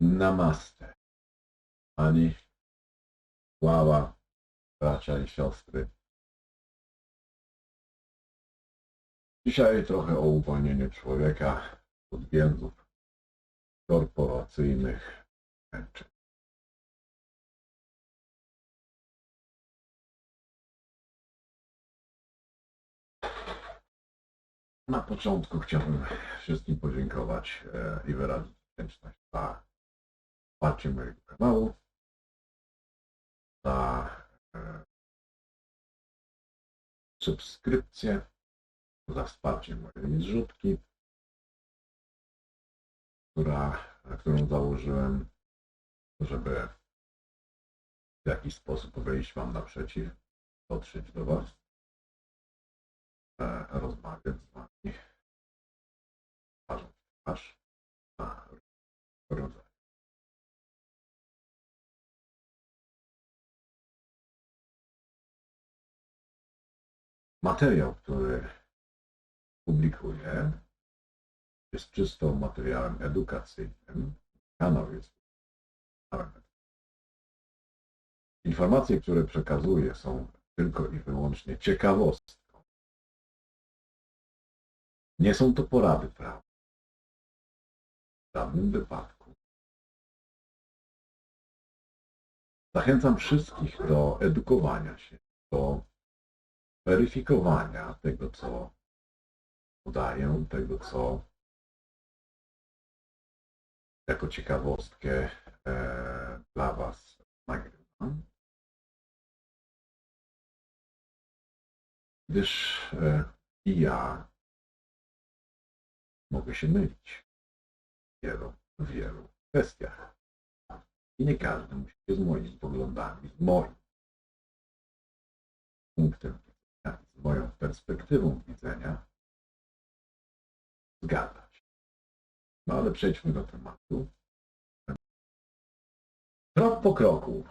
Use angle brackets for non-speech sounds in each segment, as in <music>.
Namaste. Ani sława, bracia i siostry. Dzisiaj trochę o uwolnieniu człowieka od więzów korporacyjnych męczeń. Na początku chciałbym wszystkim podziękować e, i wyrazić wdzięczność za wsparcie mojego kanału, za e, subskrypcję, za wsparcie mojej zrzutki, która, którą założyłem, żeby w jakiś sposób wyjść Wam naprzeciw, dotrzeć do Was, e, rozmawiać z Materiał, który publikuję, jest czysto materiałem edukacyjnym. Kanał jest. Informacje, które przekazuję są tylko i wyłącznie ciekawostką. Nie są to porady prawne. W żadnym wypadku. Zachęcam wszystkich do edukowania się, do weryfikowania tego, co podaję, tego, co jako ciekawostkę e, dla Was nagrywam. Gdyż e, i ja mogę się mylić w wielu, w wielu kwestiach. I nie każdy musi się z moimi poglądami, z moim punktem z moją perspektywą widzenia zgadzać. No ale przejdźmy do tematu. Krok po kroku.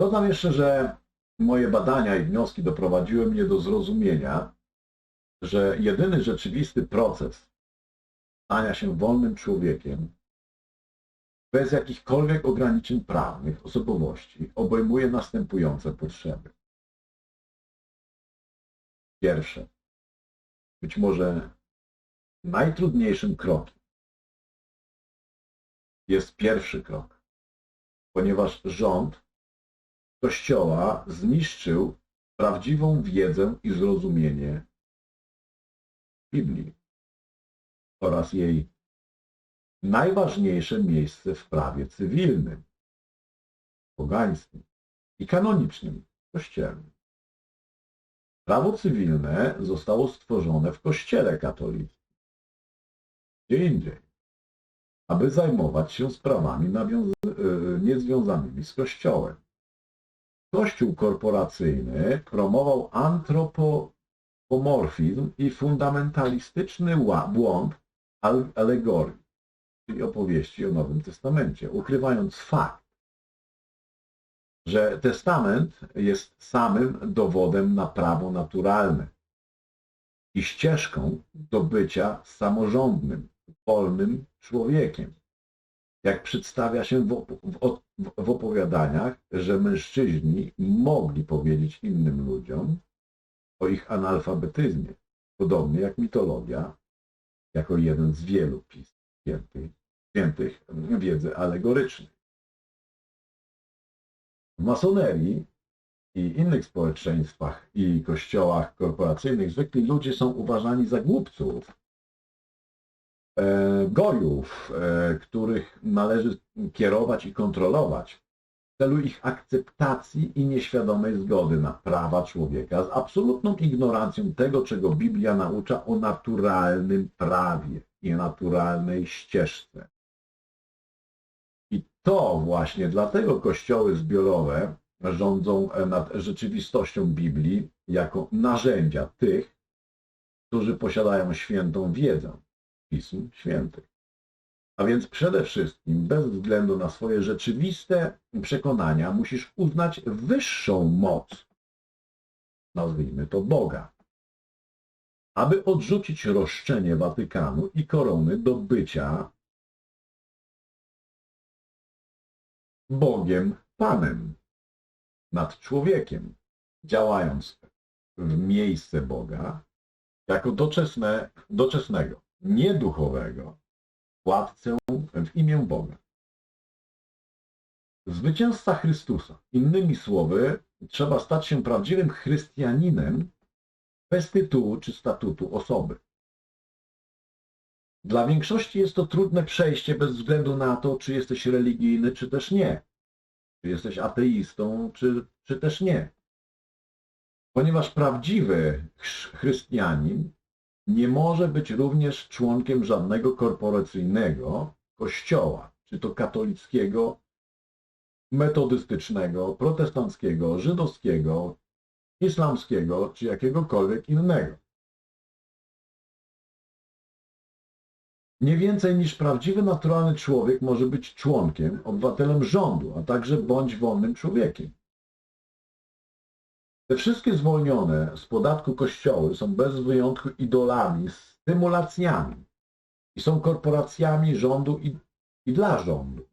Dodam jeszcze, że moje badania i wnioski doprowadziły mnie do zrozumienia, że jedyny rzeczywisty proces stania się wolnym człowiekiem bez jakichkolwiek ograniczeń prawnych osobowości obejmuje następujące potrzeby. Pierwsze, być może najtrudniejszym krokiem jest pierwszy krok, ponieważ rząd Kościoła zniszczył prawdziwą wiedzę i zrozumienie Biblii oraz jej najważniejsze miejsce w prawie cywilnym, pogańskim i kanonicznym kościelnym. Prawo cywilne zostało stworzone w Kościele katolickim, gdzie indziej, aby zajmować się sprawami nawiąz- y, niezwiązanymi z Kościołem. Kościół korporacyjny promował antropomorfizm i fundamentalistyczny błąd al- alegorii, czyli opowieści o Nowym Testamencie, ukrywając fakt, że testament jest samym dowodem na prawo naturalne i ścieżką do bycia samorządnym, wolnym człowiekiem. Jak przedstawia się w, opowiadaniach, że mężczyźni mogli powiedzieć innym ludziom o ich analfabetyzmie, podobnie jak mitologia, jako jeden z wielu pism świętych, świętych wiedzy alegorycznej. W masonerii i innych społeczeństwach i kościołach korporacyjnych zwykli ludzie są uważani za głupców, e, gojów, e, których należy kierować i kontrolować w celu ich akceptacji i nieświadomej zgody na prawa człowieka z absolutną ignorancją tego, czego Biblia naucza o naturalnym prawie i naturalnej ścieżce. To właśnie dlatego kościoły zbiorowe rządzą nad rzeczywistością Biblii jako narzędzia tych, którzy posiadają świętą wiedzę Pism Świętych. A więc przede wszystkim, bez względu na swoje rzeczywiste przekonania, musisz uznać wyższą moc, nazwijmy to Boga, aby odrzucić roszczenie Watykanu i korony do bycia Bogiem Panem nad człowiekiem, działając w miejsce Boga jako doczesne, doczesnego, nieduchowego władcę w imię Boga. Zwycięzca Chrystusa. Innymi słowy, trzeba stać się prawdziwym chrystianinem bez tytułu czy statutu osoby. Dla większości jest to trudne przejście bez względu na to, czy jesteś religijny, czy też nie. Czy jesteś ateistą, czy, czy też nie. Ponieważ prawdziwy chrz- chrystianin nie może być również członkiem żadnego korporacyjnego kościoła, czy to katolickiego, metodystycznego, protestanckiego, żydowskiego, islamskiego, czy jakiegokolwiek innego. Nie więcej niż prawdziwy, naturalny człowiek może być członkiem, obywatelem rządu, a także bądź wolnym człowiekiem. Te wszystkie zwolnione z podatku kościoły są bez wyjątku idolami, stymulacjami i są korporacjami rządu i, i dla rządu.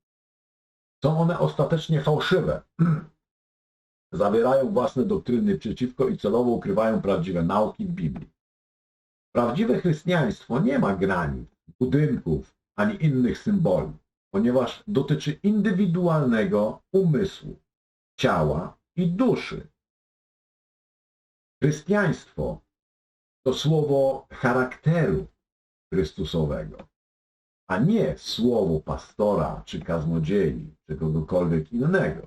Są one ostatecznie fałszywe. <clears throat> Zawierają własne doktryny przeciwko i celowo ukrywają prawdziwe nauki w Biblii. Prawdziwe chrześcijaństwo nie ma granic, budynków ani innych symboli, ponieważ dotyczy indywidualnego umysłu, ciała i duszy. Chrystiaństwo to słowo charakteru Chrystusowego, a nie słowo pastora czy kaznodziei, czy kogokolwiek innego.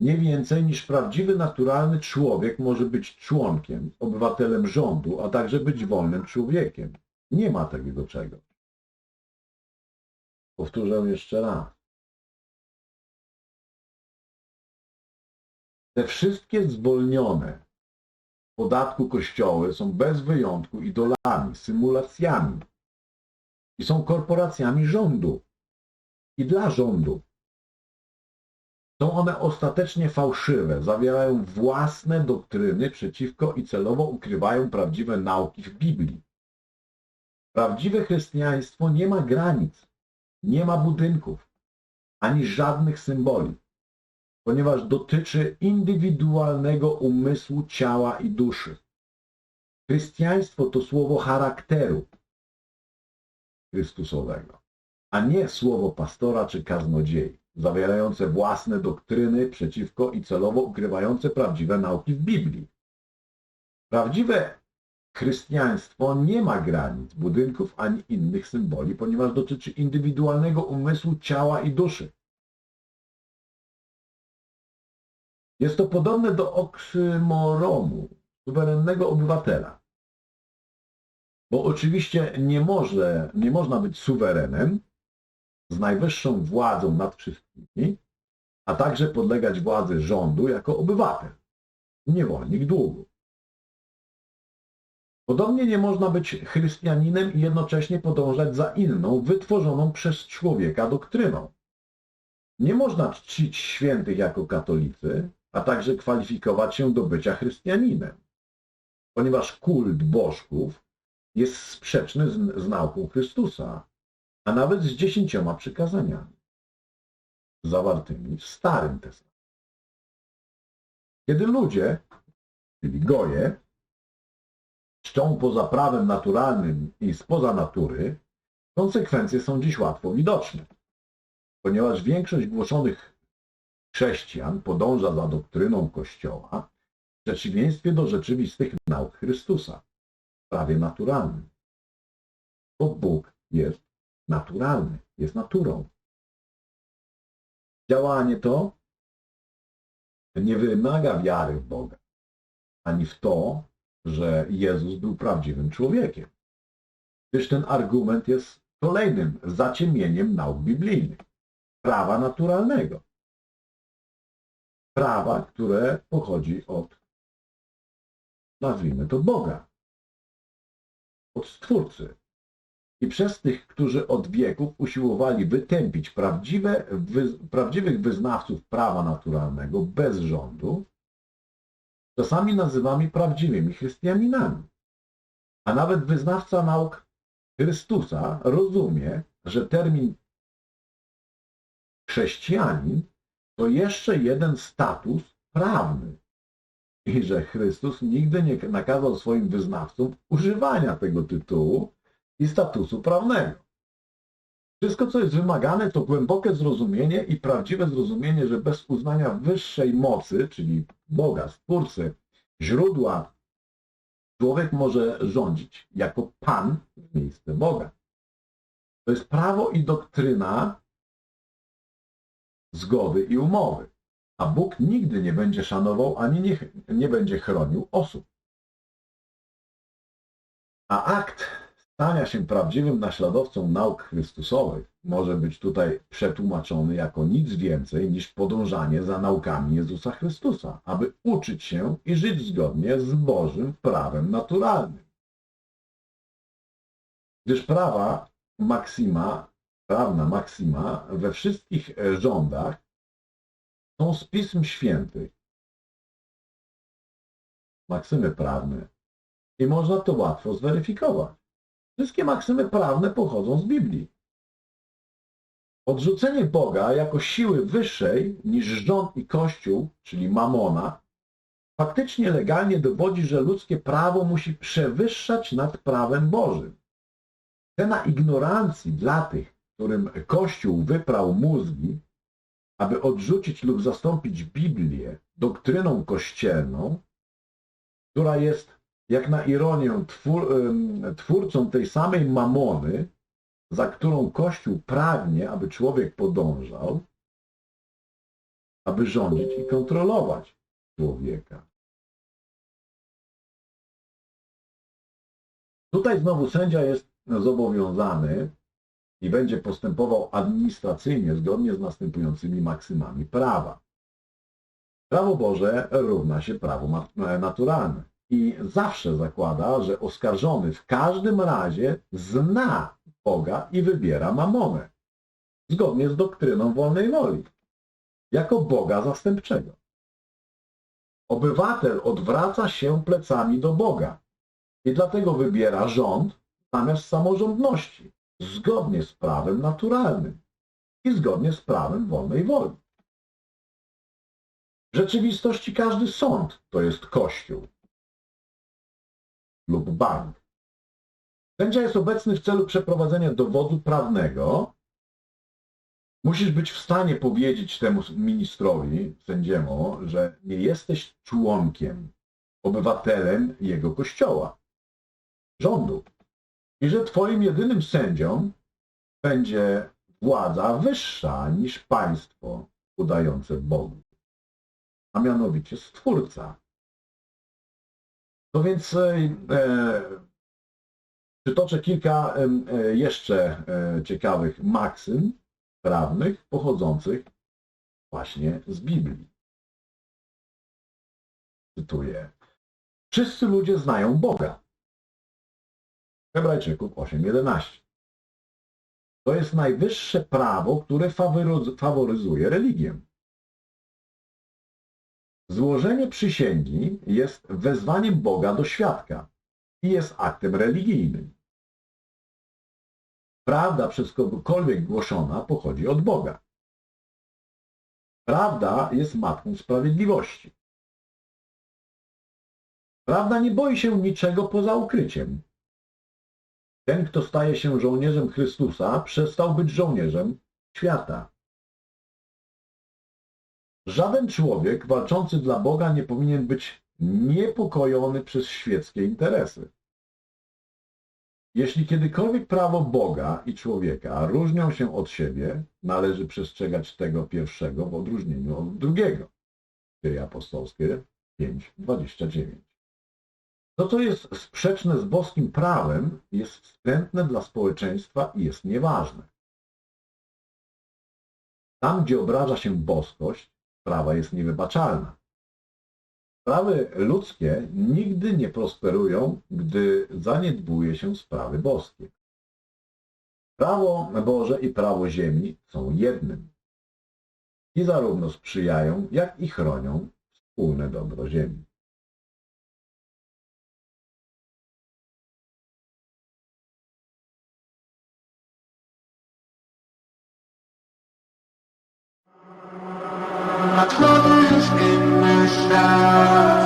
Nie więcej niż prawdziwy, naturalny człowiek może być członkiem, obywatelem rządu, a także być wolnym człowiekiem. Nie ma takiego czegoś. Powtórzę jeszcze raz. Te wszystkie zwolnione podatku kościoły są bez wyjątku idolami, symulacjami i są korporacjami rządu i dla rządu. Są one ostatecznie fałszywe, zawierają własne doktryny przeciwko i celowo ukrywają prawdziwe nauki w Biblii. Prawdziwe chrześcijaństwo nie ma granic, nie ma budynków, ani żadnych symboli, ponieważ dotyczy indywidualnego umysłu, ciała i duszy. Chrystiaństwo to słowo charakteru Chrystusowego, a nie słowo pastora czy kaznodziei zawierające własne doktryny przeciwko i celowo ukrywające prawdziwe nauki w Biblii. Prawdziwe chrześcijaństwo nie ma granic, budynków ani innych symboli, ponieważ dotyczy indywidualnego umysłu, ciała i duszy. Jest to podobne do oksymoronu, suwerennego obywatela. Bo oczywiście nie, może, nie można być suwerenem, najwyższą władzą nad wszystkimi, a także podlegać władzy rządu jako obywatel, niewolnik długu. Podobnie nie można być chrystianinem i jednocześnie podążać za inną, wytworzoną przez człowieka doktryną. Nie można czcić świętych jako katolicy, a także kwalifikować się do bycia chrystianinem, ponieważ kult bożków jest sprzeczny z nauką Chrystusa, a nawet z dziesięcioma przykazaniami zawartymi w Starym Testamencie. Kiedy ludzie, czyli goje, czczą poza prawem naturalnym i spoza natury, konsekwencje są dziś łatwo widoczne, ponieważ większość głoszonych chrześcijan podąża za doktryną Kościoła w przeciwieństwie do rzeczywistych nauk Chrystusa prawie naturalnym. Bo Bóg jest naturalny, jest naturą. Działanie to nie wymaga wiary w Boga, ani w to, że Jezus był prawdziwym człowiekiem. Gdyż ten argument jest kolejnym zaciemnieniem nauk biblijnych, prawa naturalnego. Prawa, które pochodzi od, nazwijmy to, Boga, od Stwórcy, i przez tych, którzy od wieków usiłowali wytępić prawdziwe, wy, prawdziwych wyznawców prawa naturalnego bez rządu, czasami nazywamy prawdziwymi chrześcijanami. A nawet wyznawca nauk Chrystusa rozumie, że termin chrześcijanin to jeszcze jeden status prawny i że Chrystus nigdy nie nakazał swoim wyznawcom używania tego tytułu i statusu prawnego. Wszystko, co jest wymagane, to głębokie zrozumienie i prawdziwe zrozumienie, że bez uznania wyższej mocy, czyli Boga, Stwórcy, źródła, człowiek może rządzić jako Pan w miejsce Boga. To jest prawo i doktryna zgody i umowy. A Bóg nigdy nie będzie szanował ani nie, nie będzie chronił osób. A akt stania się prawdziwym naśladowcą nauk Chrystusowych może być tutaj przetłumaczony jako nic więcej niż podążanie za naukami Jezusa Chrystusa, aby uczyć się i żyć zgodnie z Bożym prawem naturalnym. Gdyż prawa maksima, prawna maksima we wszystkich rządach są z Pism Świętych. Maksymy prawne. I można to łatwo zweryfikować. Wszystkie maksymy prawne pochodzą z Biblii. Odrzucenie Boga jako siły wyższej niż rząd i kościół, czyli mamona, faktycznie legalnie dowodzi, że ludzkie prawo musi przewyższać nad prawem Bożym. Cena ignorancji dla tych, którym Kościół wyprał mózgi, aby odrzucić lub zastąpić Biblię doktryną kościelną, która jest, jak na ironię, twór, twórcą tej samej mamony, za którą Kościół pragnie, aby człowiek podążał, aby rządzić i kontrolować człowieka. Tutaj znowu sędzia jest zobowiązany i będzie postępował administracyjnie zgodnie z następującymi maksymami prawa. Prawo Boże równa się prawu naturalne i zawsze zakłada, że oskarżony w każdym razie zna Boga i wybiera mamonę, zgodnie z doktryną wolnej woli, jako Boga zastępczego. Obywatel odwraca się plecami do Boga i dlatego wybiera rząd zamiast samorządności, zgodnie z prawem naturalnym i zgodnie z prawem wolnej woli. W rzeczywistości każdy sąd to jest kościół lub bank. Sędzia jest obecny w celu przeprowadzenia dowodu prawnego. Musisz być w stanie powiedzieć temu ministrowi, sędziemu, że nie jesteś członkiem, obywatelem jego kościoła, rządu i że Twoim jedynym sędzią będzie władza wyższa niż państwo udające Bogu, a mianowicie Stwórca. No więc e, e przytoczę kilka e, jeszcze ciekawych maksym prawnych pochodzących właśnie z Biblii. Cytuję. Wszyscy ludzie znają Boga. Hebrajczyków 8.11. To jest najwyższe prawo, które faworyzuje religię. Złożenie przysięgi jest wezwaniem Boga do świadka i jest aktem religijnym. Prawda przez kogokolwiek głoszona pochodzi od Boga. Prawda jest matką sprawiedliwości. Prawda nie boi się niczego poza ukryciem. Ten, kto staje się żołnierzem Chrystusa, przestał być żołnierzem świata. Żaden człowiek walczący dla Boga nie powinien być niepokojony przez świeckie interesy. Jeśli kiedykolwiek prawo Boga i człowieka różnią się od siebie, należy przestrzegać tego pierwszego w odróżnieniu od drugiego. Dzieje apostolskie 5:29. To, co jest sprzeczne z boskim prawem, jest wstrętne dla społeczeństwa i jest nieważne. Tam, gdzie obraża się boskość, sprawa jest niewybaczalna. Sprawy ludzkie nigdy nie prosperują, gdy zaniedbuje się sprawy boskie. Prawo Boże i prawo ziemi są jednym. I zarówno sprzyjają, jak i chronią wspólne dobro ziemi. my troubles in the shower.